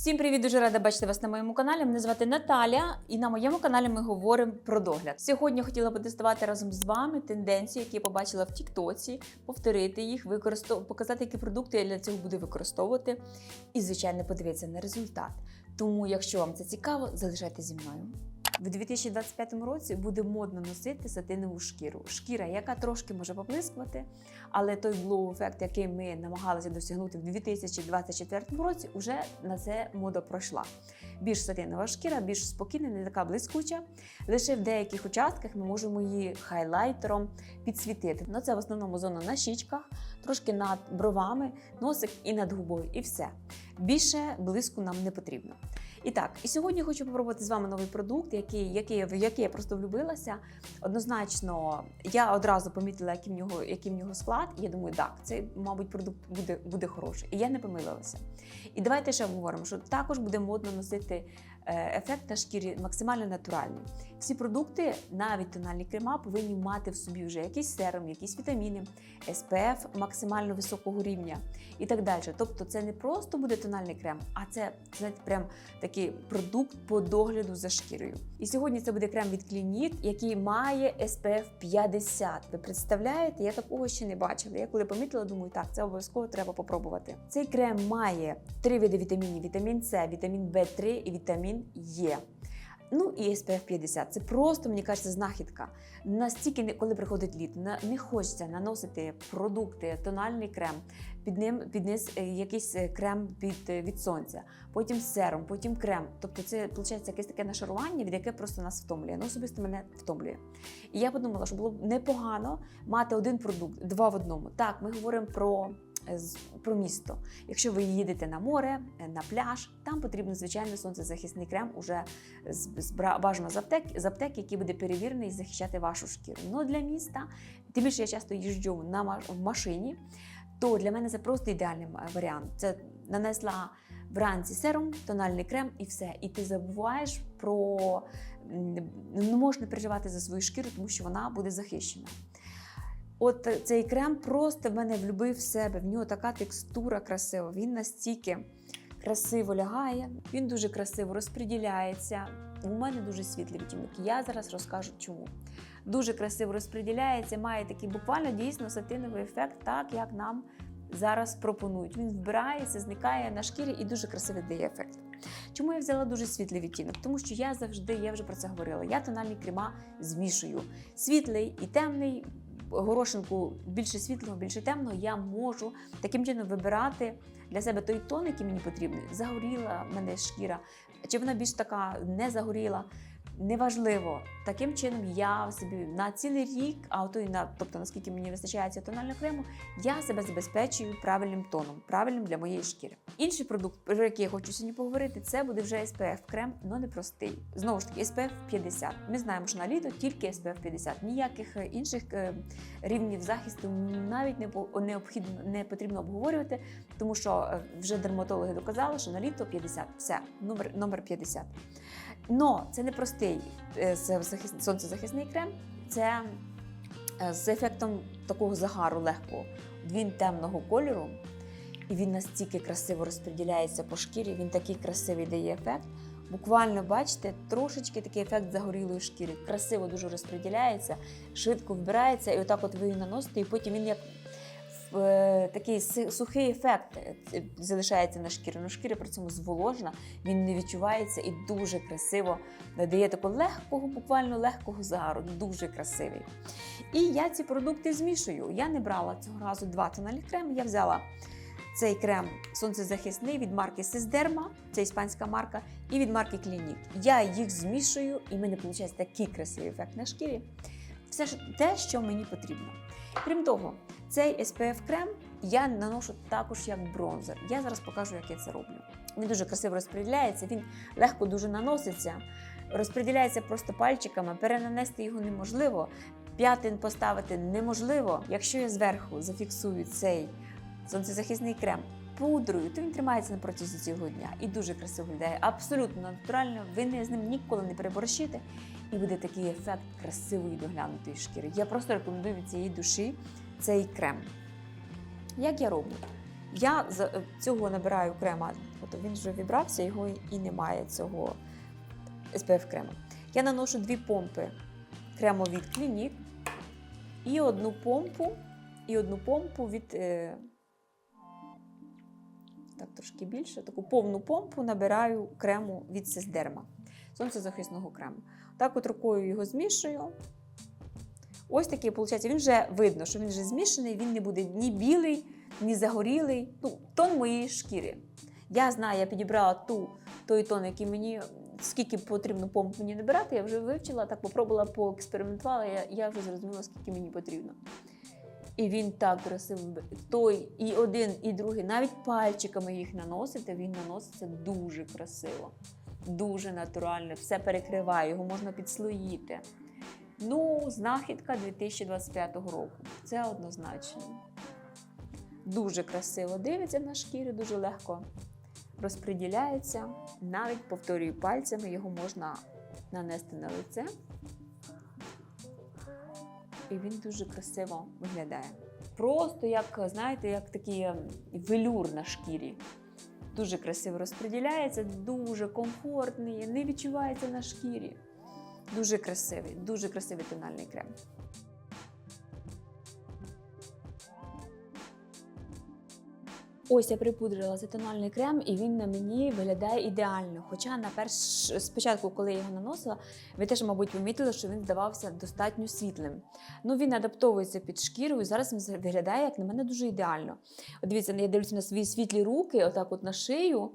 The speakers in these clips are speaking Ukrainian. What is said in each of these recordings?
Всім привіт! Дуже рада бачити вас на моєму каналі. Мене звати Наталя, і на моєму каналі ми говоримо про догляд. Сьогодні хотіла потестувати разом з вами тенденції, які я побачила в Тіктоці, повторити їх, використов... показати, які продукти я для цього буду використовувати. І, звичайно, подивитися на результат. Тому, якщо вам це цікаво, залишайтеся зі мною. В 2025 році буде модно носити сатинову шкіру. Шкіра, яка трошки може поблискувати, але той glow ефект, який ми намагалися досягнути в 2024 році, вже на це мода пройшла. Більш сатинова шкіра, більш спокійна, не така блискуча. Лише в деяких участках ми можемо її хайлайтером підсвітити. Ну, це в основному зона на щічках, трошки над бровами, носик і над губою, і все. Більше блиску нам не потрібно. І так, і сьогодні хочу попробувати з вами новий продукт, який, який, в який я просто влюбилася. Однозначно, я одразу помітила, який в нього, який в нього склад, і я думаю, так, цей, мабуть, продукт буде, буде хороший. І я не помилилася. І давайте ще обговоримо, що також буде модно носити ефект на шкірі максимально натуральний. Всі продукти, навіть тональні крема, повинні мати в собі вже якийсь серум, якісь вітаміни, SPF максимально високого рівня і так далі. Тобто, це не просто буде тональний крем, а це знаєте, прям такий продукт по догляду за шкірою. І сьогодні це буде крем від Clinique, який має SPF 50. Ви представляєте? Я такого ще не бачила. Я коли помітила, думаю, так, це обов'язково треба попробувати. Цей крем має три види вітамінів: вітамін С, вітамін В3 і вітамін Е. Ну і SPF 50. Це просто, мені кажеться, знахідка. Настільки, коли приходить літо, на- не хочеться наносити продукти, тональний крем, під ним під низ е, якийсь е, крем від, е, від сонця, потім серум, потім крем. Тобто це виходить якесь таке нашарування, від яке просто нас втомлює. Ну, особисто мене втомлює. І я подумала, що було б непогано мати один продукт, два в одному. Так, ми говоримо про. Е, Про місто. Якщо ви їдете на море, е, на пляж, там потрібен звичайно сонцезахисний крем уже з, бажано з аптек, з аптек, який буде перевірений і захищати вашу шкіру. Ну для міста, тим більше я часто їжджу на в машині, то для мене це просто ідеальний варіант. Це нанесла вранці серум, тональний крем і все. І ти забуваєш про не можеш не переживати за свою шкіру, тому що вона буде захищена. От цей крем просто в мене влюбив в себе. В нього така текстура красива. Він настільки красиво лягає, він дуже красиво розподіляється. У мене дуже світлий відтінок. Я зараз розкажу чому. Дуже красиво розподіляється, має такий буквально дійсно сатиновий ефект, так як нам зараз пропонують. Він вбирається, зникає на шкірі і дуже красивий дає ефект. Чому я взяла дуже світлий відтінок? Тому що я завжди, я вже про це говорила. Я тональні крема змішую. Світлий і темний. Горошинку більше світлого, більше темного, я можу таким чином вибирати для себе той тон, який мені потрібний. Загоріла в мене шкіра, чи вона більш така не загоріла. Неважливо, таким чином я собі на цілий рік, а то й на тобто наскільки мені вистачає цього тонального крему, я себе забезпечую правильним тоном, правильним для моєї шкіри. Інший продукт, про який я хочу сьогодні поговорити, це буде вже SPF крем, але не простий. Знову ж таки, SPF 50. Ми знаємо, що на літо тільки SPF 50. Ніяких е, інших е, рівнів захисту навіть не необхідно не потрібно обговорювати, тому що е, вже дерматологи доказали, що на літо 50. Все, номер, номер 50. Но це не простий е, сонцезахисний крем, це е, з ефектом такого загару легкого. Він темного кольору, і він настільки красиво розподіляється по шкірі, він такий красивий дає ефект. Буквально, бачите, трошечки такий ефект загорілої шкіри. Красиво дуже розподіляється, швидко вбирається, і отак от ви її наносите, і потім він як такий сухий ефект е, е, залишається на шкірі. Ну, шкіра при цьому зволожена, він не відчувається і дуже красиво надає такого легкого, буквально легкого загару, дуже красивий. І я ці продукти змішую. Я не брала цього разу два тональних креми. Я взяла цей крем сонцезахисний від марки Сиздерма, це іспанська марка, і від марки Clinique. Я їх змішую, і в мене виходить такий красивий ефект на шкірі. Все ж те, що мені потрібно. Крім того, цей SPF крем я наношу також як бронзер. Я зараз покажу, як я це роблю. Він дуже красиво розподіляється, він легко дуже наноситься, розподіляється просто пальчиками, перенанести його неможливо, п'ятин поставити неможливо. Якщо я зверху зафіксую цей сонцезахисний крем пудрою, то він тримається на протязі цілого дня і дуже красиво виглядає. Абсолютно натурально, ви не з ним ніколи не переборщите, і буде такий ефект красивої доглянутої шкіри. Я просто рекомендую від цієї душі цей крем. Як я роблю? Я з е, цього набираю крема От він вже вібрався, його і немає цього SPF крему. Я наношу дві помпи крему від Clinique і одну помпу, і одну помпу від. Так, трошки більше, таку повну помпу набираю крему від Сесдерма, сонцезахисного крему. Так от рукою його змішую. Ось такий, виходить, він вже видно, що він вже змішаний, він не буде ні білий, ні загорілий. Ну, тон моєї шкіри. Я знаю, я підібрала ту, той тон, який мені, скільки потрібно помп мені набирати, я вже вивчила, так попробувала, поекспериментувала, я, я вже зрозуміла, скільки мені потрібно. І він так красиво. Той і один, і другий, навіть пальчиками їх наносити, він наноситься дуже красиво, дуже натурально, все перекриває, його можна підслоїти. Ну, знахідка 2025 року. Це однозначно. Дуже красиво дивиться на шкірі, дуже легко розподіляється. Навіть повторюю пальцями, його можна нанести на лице. І він дуже красиво виглядає. Просто як, знаєте, як такий ем, велюр на шкірі. Дуже красиво розподіляється, дуже комфортний, не відчувається на шкірі. Дуже красивий, дуже красивий тональний крем. Ось я припудрила тональний крем, і він на мені виглядає ідеально. Хоча на перш спочатку, коли я його наносила, ви теж, мабуть, помітили, що він здавався достатньо світлим. Ну він адаптовується під шкіру, і зараз він виглядає, як на мене, дуже ідеально. От дивіться, я дивлюся на свої світлі руки, отак, от на шию,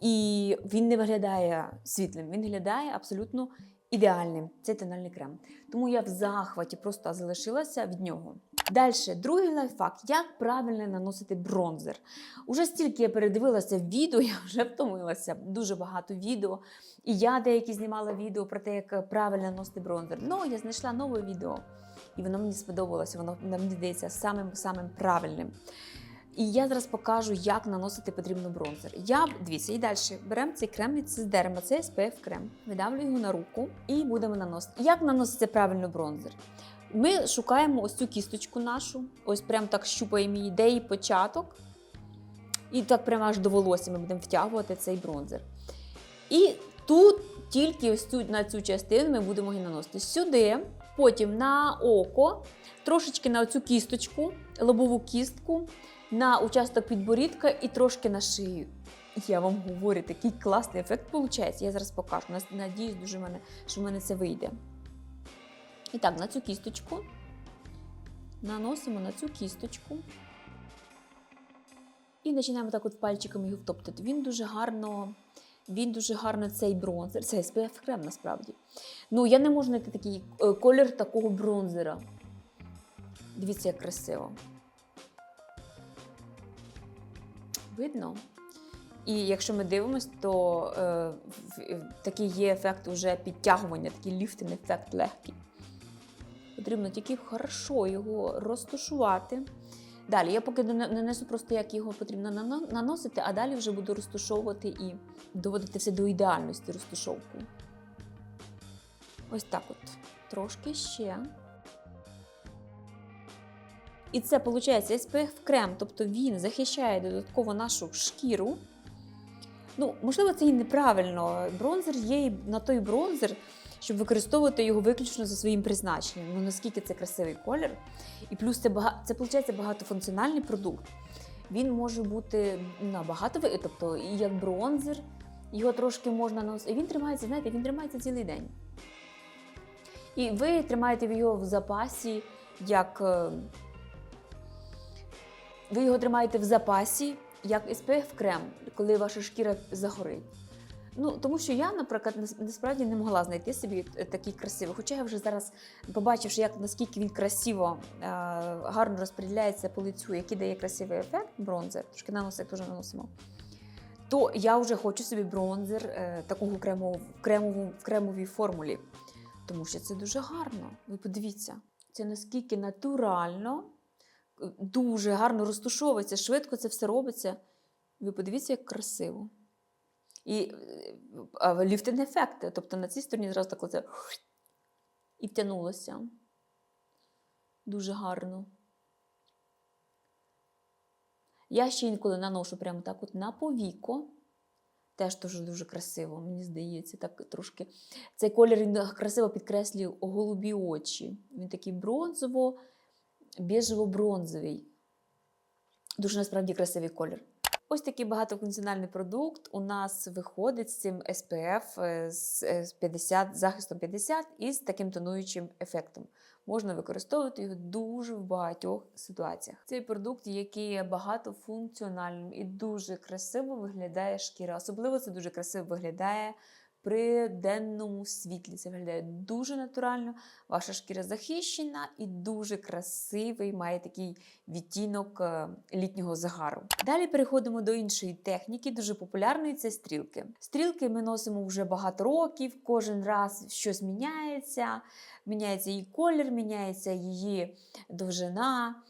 і він не виглядає світлим, він виглядає абсолютно ідеальним. Цей тональний крем. Тому я в захваті просто залишилася від нього. Далі, другий лайфхак, як правильно наносити бронзер. Уже стільки я передивилася відео, я вже втомилася. Дуже багато відео. І я деякі знімала відео про те, як правильно наносити бронзер. Ну, я знайшла нове відео, і воно мені сподобалося, воно мені здається самим самим правильним. І я зараз покажу, як наносити потрібно бронзер. Я дивіться, і далі беремо цей крем від Сіздерма, це SPF крем, видавлю його на руку і будемо наносити. Як наноситься правильно бронзер? Ми шукаємо ось цю кісточку нашу, ось прям так щупаємо її, де її початок. І так прямо аж до волосся ми будемо втягувати цей бронзер. І тут тільки ось цю, на цю частину ми будемо її наносити сюди, потім на око, трошечки на цю кісточку, лобову кістку, на участок підборідка і трошки на шию. Я вам говорю, такий класний ефект виходить. Я зараз покажу. Надіюсь, дуже мене, що в мене це вийде. І так, на цю кісточку наносимо на цю кісточку. І починаємо так от пальчиками його втоптати. Він дуже гарно. Він дуже гарно цей бронзер, це SPF крем насправді. Ну, я не можу знайти такий е, колір такого бронзера. Дивіться, як красиво. Видно? І якщо ми дивимося, то е, такий є ефект уже підтягування, такий ліфтинг ефект легкий. Потрібно тільки хорошо його розташувати. Далі, я поки нанесу просто, як його потрібно наносити, а далі вже буду розташовувати і доводити все до ідеальності розташовку. Ось так от. Трошки ще. І це, виходить, SPF крем, тобто він захищає додатково нашу шкіру. Ну, можливо, це і неправильно. Бронзер є на той бронзер, щоб використовувати його виключно за своїм призначенням. Ну наскільки це красивий колір. І плюс це багато, це виходить багатофункціональний продукт. Він може бути набагато тобто і як бронзер, його трошки можна носити. І він тримається, знаєте, він тримається цілий день. І ви тримаєте його в запасі, як е, ви його тримаєте в запасі, як SPF крем, коли ваша шкіра загорить. Ну, тому що я, наприклад, насправді не могла знайти собі такий красивий. Хоча я вже зараз, побачивши, як наскільки він красиво, е, гарно розподіляється по лицю, який дає красивий ефект, бронзер, трошки наносик теж наносимо. То я вже хочу собі бронзер е, такого кремову, кремову, в кремовій формулі. Тому що це дуже гарно. Ви подивіться, це наскільки натурально, дуже гарно розтушовується, швидко це все робиться. Ви подивіться, як красиво. І ліфтинг ефект, тобто на цій стороні зразу так оце і втягнулося. Дуже гарно. Я ще інколи наношу прямо так от на повіко. Теж дуже дуже красиво, мені здається, так трошки. Цей колір він красиво підкреслює голубі очі. Він такий бронзово, біжево-бронзовий. Дуже насправді красивий колір. Ось такий багатофункціональний продукт у нас виходить з цим SPF е, з е, з 50, захистом 50 і з таким тонуючим ефектом. Можна використовувати його дуже в багатьох ситуаціях. Цей продукт, який є багатофункціональним і дуже красиво виглядає шкіра. Особливо це дуже красиво виглядає при денному світлі. Це виглядає дуже натурально. Ваша шкіра захищена і дуже красивий, має такий відтінок е, літнього загару. Далі переходимо до іншої техніки, дуже популярної це стрілки. Стрілки ми носимо вже багато років, кожен раз щось міняється, міняється її колір, міняється її довжина.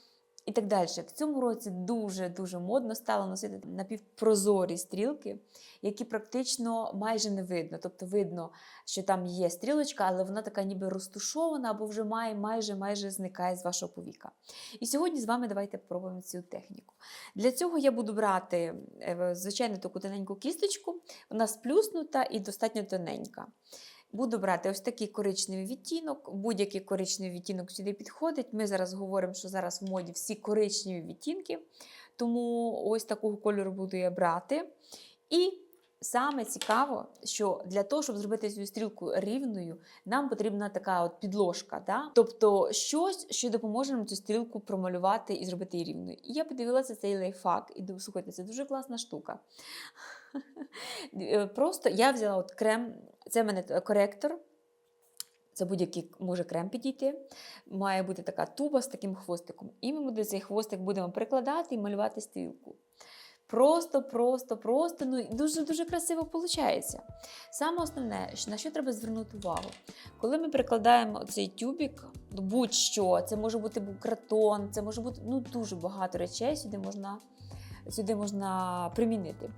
І так далі. В цьому році дуже-дуже модно стало носити напівпрозорі стрілки, які практично майже не видно. Тобто видно, що там є стрілочка, але вона така ніби розтушована, або вже має майже майже зникає з вашого повіка. І сьогодні з вами давайте попробуємо цю техніку. Для цього я буду брати, е, звичайно, таку тоненьку кісточку, вона сплюснута і достатньо тоненька. Буду брати ось такий коричневий відтінок. Будь-який коричневий відтінок сюди підходить. Ми зараз говоримо, що зараз в моді всі коричневі відтінки. Тому ось такого кольору буду я брати. І саме цікаво, що для того, щоб зробити цю стрілку рівною, нам потрібна така от підложка. Да? Тобто щось, що допоможе нам цю стрілку промалювати і зробити її рівною. І я подивилася цей лайфхак і думаю, слухайте, це дуже класна штука. Е, Просто я взяла от крем, це в мене коректор. Це будь-який може крем підійти. Має бути така туба з таким хвостиком. І ми буде цей хвостик будемо прикладати і малювати стрілку. Просто, просто, просто, ну дуже-дуже красиво виходить. Саме основне, на що треба звернути увагу, коли ми прикладаємо цей тюбік, будь-що, це може бути картон, це може бути ну, дуже багато речей сюди можна, сюди можна примінити.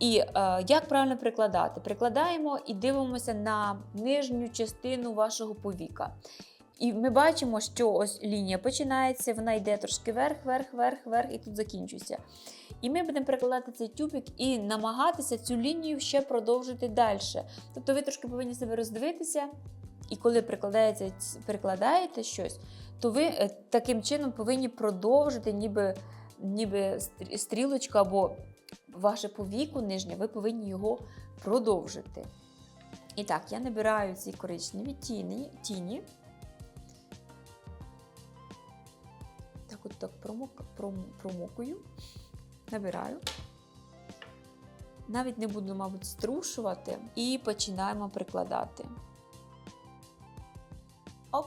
І е, як правильно прикладати? Прикладаємо і дивимося на нижню частину вашого повіка. І ми бачимо, що ось лінія починається, вона йде трошки вверх, вверх, вверх, вверх, і тут закінчується. І ми будемо прикладати цей тюбик і намагатися цю лінію ще продовжити далі. Тобто ви трошки повинні себе роздивитися, і коли прикладаєте, прикладаєте щось, то ви е, таким чином повинні продовжити, ніби, ніби стрілочку або ваше повіку нижнє, ви повинні його продовжити. І так, я набираю ці коричневі тіні. тіні. Так, от так промок, пром, промокую, набираю. Навіть не буду, мабуть, струшувати і починаємо прикладати. Оп!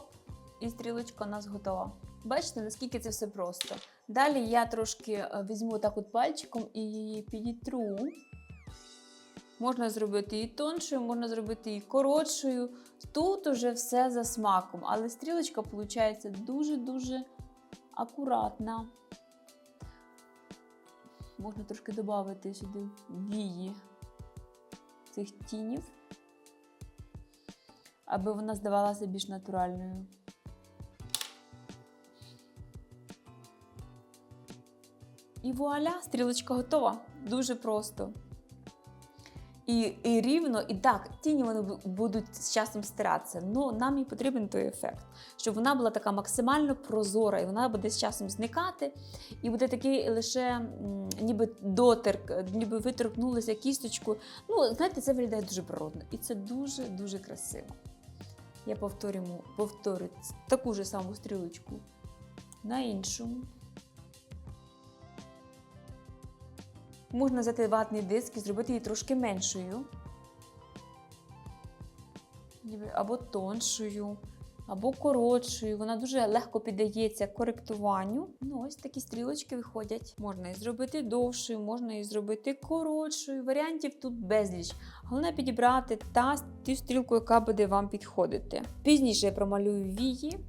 І стрілочка у нас готова. Бачите, наскільки це все просто. Далі я трошки е, візьму так от пальчиком і її підітру. Можна зробити її тоншою, можна зробити її коротшою. Тут уже все за смаком, але стрілочка виходить дуже-дуже акуратна. Можна трошки додати сюди вії цих тінів, аби вона здавалася більш натуральною. І вуаля, стрілочка готова. Дуже просто. І і рівно, і так, тіні вони будуть з часом стиратися. Ну, нам і потрібен той ефект, щоб вона була така максимально прозора, і вона буде з часом зникати, і буде такий лише ніби дотерк, ніби ви торкнулися кісточку. Ну, знаєте, це виглядає дуже природно. І це дуже-дуже красиво. Я повторюю, повторю таку ж саму стрілочку на іншому. Можна взяти ватний диск і зробити її трошки меншою. Або тоншою, або коротшою. Вона дуже легко піддається коректуванню. Ну, Ось такі стрілочки виходять. Можна її зробити довшою, можна її зробити коротшою. Варіантів тут безліч. Головне підібрати та ту стрілку, яка буде вам підходити. Пізніше я промалюю вії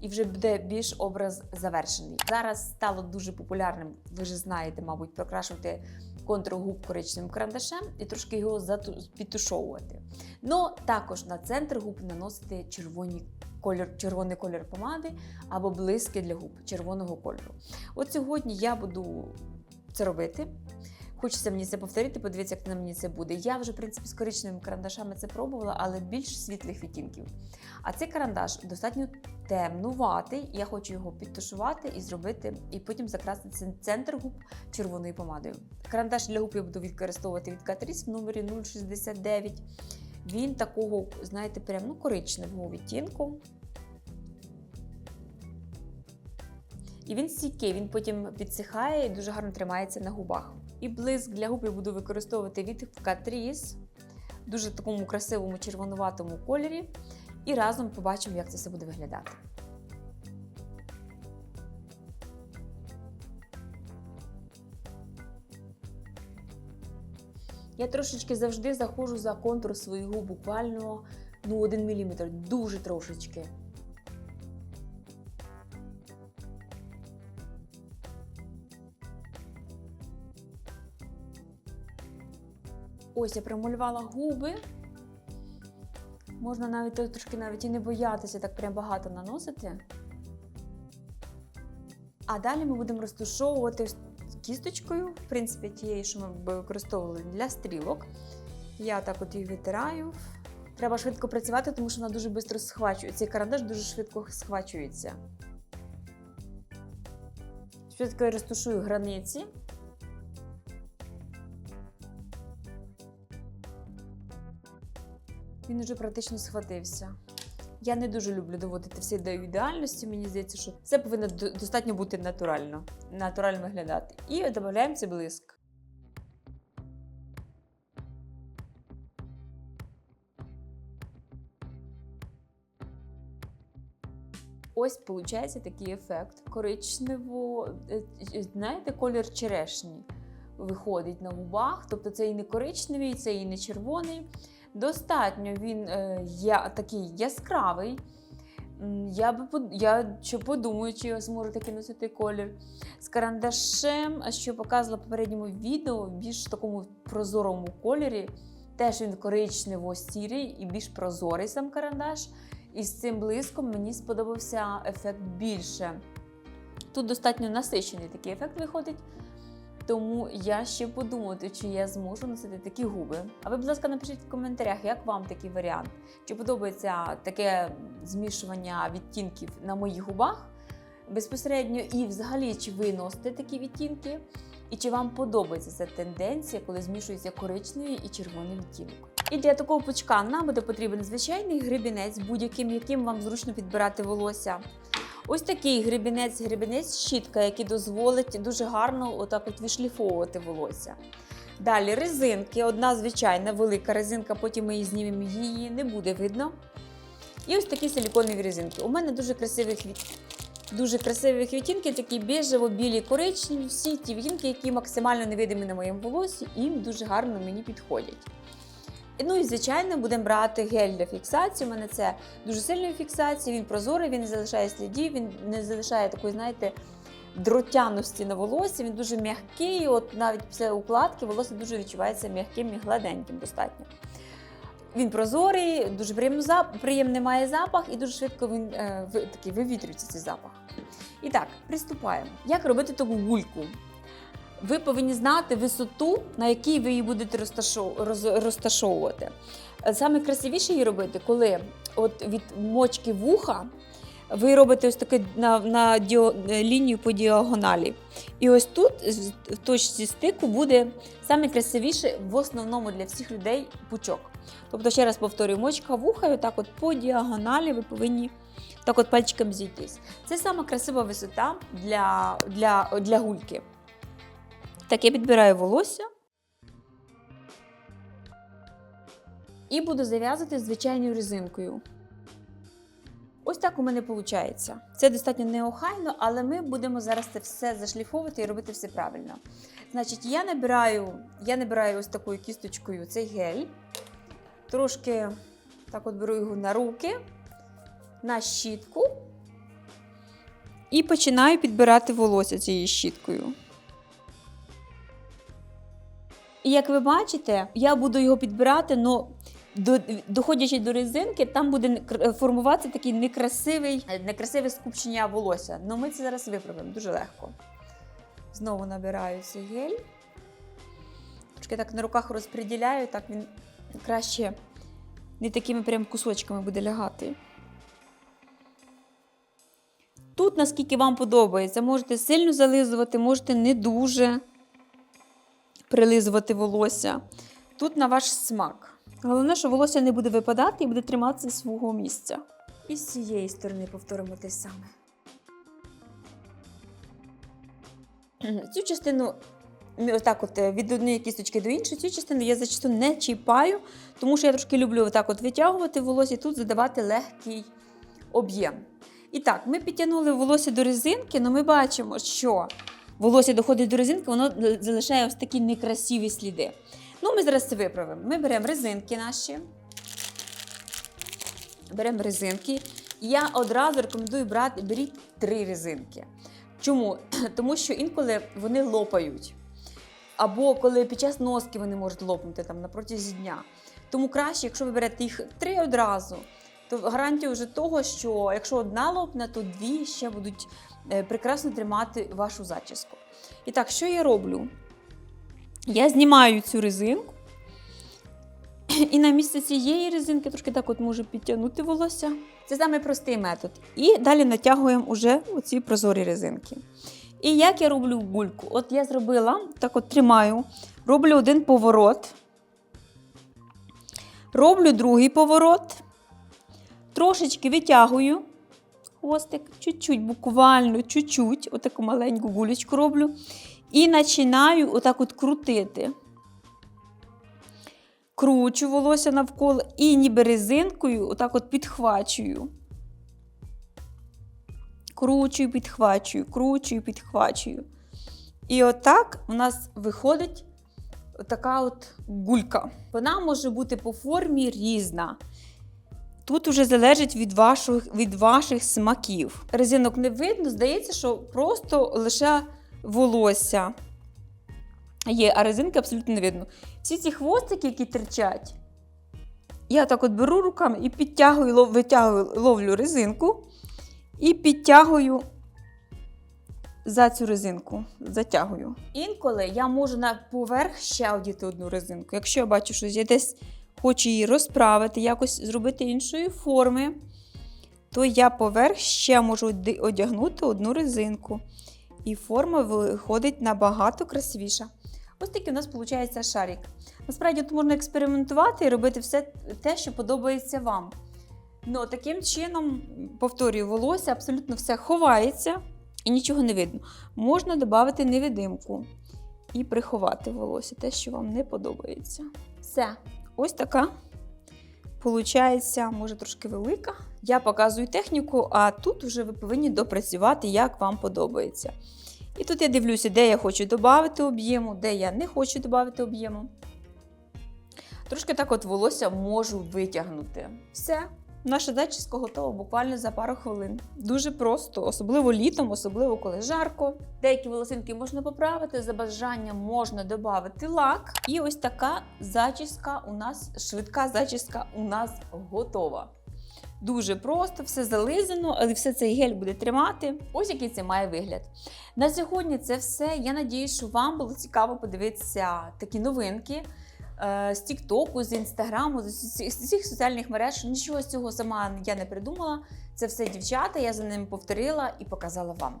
і вже буде більш образ завершений. Зараз стало дуже популярним, ви ж знаєте, мабуть, прокрашувати контур губ коричневим карандашем і трошки його підтушовувати. Ну, також на центр губ наносити червоні колір, червоний колір помади або блиски для губ червоного кольору. От сьогодні я буду це робити. Хочеться мені це повторити, подивіться, як на мені це буде. Я вже, в принципі, з коричневими карандашами це пробувала, але більш світлих відтінків. А цей карандаш достатньо темнуватий. Я хочу його підтушувати і зробити, і потім закрасити цен- центр губ червоною помадою. Карандаш для губ я буду використовувати від Catrice в номері 069. Він такого, знаєте, прям ну, коричневого відтінку. І він стійкий, він потім підсихає і дуже гарно тримається на губах. І блиск для губ я буду використовувати від Catrice, дуже такому красивому червонуватому кольорі. І разом побачимо, як це все буде виглядати. Я трошечки завжди заходжу за контур своїх губ, буквально ну, 1 мм, дуже трошечки. Ось я промалювала губи. Можна навіть трошки навіть і не боятися так прям багато наносити. А далі ми будемо розташовувати ось кісточкою, в принципі, тією, що ми використовували для стрілок. Я так от її витираю. Треба швидко працювати, тому що вона дуже швидко схвачує. Цей карандаш дуже швидко схвачується. Швидко я розташую границі. Він вже практично схватився. Я не дуже люблю доводити все до ідеальності. Мені здається, що це повинно достатньо бути натурально, натурально виглядати. І додаємо цей блиск. Ось виходить такий ефект. Коричнево, е, е, знаєте, колір черешні виходить на губах. Тобто це і не коричневий, це і не червоний. Достатньо він е, я, такий яскравий. Я би я ще подумаю, чи я зможу таки носити колір. З карандашем, що показувала в попередньому відео, в більш такому прозорому кольорі. Теж він коричнево-сірий і більш прозорий сам карандаш. І з цим блиском мені сподобався ефект більше. Тут достатньо насичений такий ефект виходить. Тому я ще подумаю, чи я зможу носити такі губи. А ви, будь ласка, напишіть в коментарях, як вам такий варіант. Чи подобається таке змішування відтінків на моїх губах безпосередньо, і взагалі, чи ви носите такі відтінки, і чи вам подобається ця тенденція, коли змішується коричневий і червоний відтінок. І для такого пучка нам буде потрібен звичайний гребінець, будь-яким, яким вам зручно підбирати волосся. Ось такий гребінець, гребінець щітка, який дозволить дуже гарно отак от вишліфовувати волосся. Далі резинки, одна звичайна велика резинка, потім ми її знімемо, її не буде видно. І ось такі силіконові резинки. У мене дуже красиві. Дуже красиві відтінки, такі біжево-білі, коричневі, всі ті відтінки, які максимально невидимі на моєму волосі, і дуже гарно мені підходять. Ну і звичайно, будемо брати гель для фіксації. У мене це дуже сильної фіксації, він прозорий, він не залишає слідів, він не залишає такої, знаєте, дротяності на волосі, він дуже м'який. От навіть після укладки волосся дуже відчувається м'яким і гладеньким достатньо. Він прозорий, дуже приємно зап- приємний має запах, і дуже швидко він е, такий вивітрюється цей запах. І так, приступаємо. Як робити таку гульку? Ви повинні знати висоту, на якій ви її будете розташовувати. Е, Саме красивіше її робити, коли от від мочки вуха ви робите ось таку на, на діо, е, лінію по діагоналі. І ось тут, в точці стику, буде саме красивіше в основному для всіх людей пучок. Тобто, ще раз повторюю, мочка вуха, і отак от по діагоналі ви повинні так от пальчиком зійтись. Це сама красива висота для, для, для гульки. Так, я підбираю волосся. І буду зав'язувати звичайною резинкою. Ось так у мене виходить. Це достатньо неохайно, але ми будемо зараз це все зашліфовувати і робити все правильно. Значить, я набираю, я набираю ось такою кісточкою цей гель. Трошки так от беру його на руки, на щітку. І починаю підбирати волосся цією щіткою. І як ви бачите, я буду його підбирати, але до, доходячи до резинки, там буде кр- формуватися такий некрасивий, некрасиве скупчення волосся. Ну ми це зараз виправимо дуже легко. Знову набираю цей гель. Трошки так на руках розподіляю, так він краще не такими прям кусочками буде лягати. Тут, наскільки вам подобається, можете сильно зализувати, можете не дуже прилизувати волосся. Тут на ваш смак. Головне, що волосся не буде випадати і буде триматися свого місця. І з цієї сторони повторимо те саме. Цю частину отак от е, від однієї кісточки до іншої, цю частину я зачасту не чіпаю, тому що я трошки люблю отак от витягувати волосся і тут задавати легкий об'єм. І так, ми підтягнули волосся до резинки, але ми бачимо, що волосся доходить до резинки, воно е, залишає ось такі некрасиві сліди. Ну, ми зараз це виправимо. Ми беремо резинки наші. Беремо резинки. Я одразу рекомендую брати, беріть три резинки. Чому? Тому що інколи вони лопають. Або коли під час носки вони можуть лопнути там на протязі дня. Тому краще, якщо ви берете їх три одразу, то гарантія вже того, що якщо одна лопне, то дві ще будуть е, прекрасно тримати вашу зачіску. І так, що я роблю? Я знімаю цю резинку. І на місце цієї резинки трошки так от можу підтягнути волосся. Це самий простий метод. І далі натягуємо уже оці прозорі резинки. І як я роблю гульку? От я зробила, так от тримаю, роблю один поворот, роблю другий поворот, трошечки витягую хвостик, чуть-чуть, буквально чуть-чуть, отаку маленьку гулечку роблю. І починаю отак от крутити. Кручу волосся навколо і ніби резинкою отак от підхвачую. Кручую, підхвачую, кручую, підхвачую. І отак у нас виходить така от гулька. Вона може бути по формі різна. Тут уже залежить від ваших, від ваших смаків. Резинок не видно, здається, що просто лише волосся є, а резинки абсолютно не видно. Всі ці хвостики, які терчать, я так от беру руками і підтягую, лов- витягую, ловлю резинку і підтягую за цю резинку. Затягую. Інколи я можу на поверх ще одіти одну резинку. Якщо я бачу, що я десь хочу її розправити, якось зробити іншої форми, то я поверх ще можу одягнути одну резинку. І форма виходить набагато красивіша. Ось такий у нас виходить шарик. Насправді тут можна експериментувати і робити все те, що подобається вам. Ну, таким чином, повторюю, волосся абсолютно все ховається і нічого не видно. Можна додати невидимку і приховати волосся, те, що вам не подобається. Все, ось така. Получається, може трошки велика. Я показую техніку, а тут вже ви повинні допрацювати, як вам подобається. І тут я дивлюся, де я хочу додати об'єму, де я не хочу додати об'єму. Трошки так от волосся можу витягнути. Все, наша зачіска готова буквально за пару хвилин. Дуже просто, особливо літом, особливо коли жарко. Деякі волосинки можна поправити, за бажанням можна додати лак. І ось така зачіска у нас, швидка зачіска у нас готова. Дуже просто, все зализано, але все цей гель буде тримати. Ось який це має вигляд. На сьогодні це все. Я надію, що вам було цікаво подивитися такі новинки з Тіктоку, з Інстаграму, з усіх- соціальних мереж. Нічого з цього сама я не придумала. Це все дівчата, я за ними повторила і показала вам.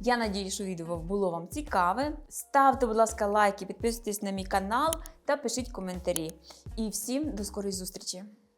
Я надію, що відео було вам цікаве. Ставте, будь ласка, лайки, підписуйтесь на мій канал та пишіть коментарі. І всім до скорої зустрічі!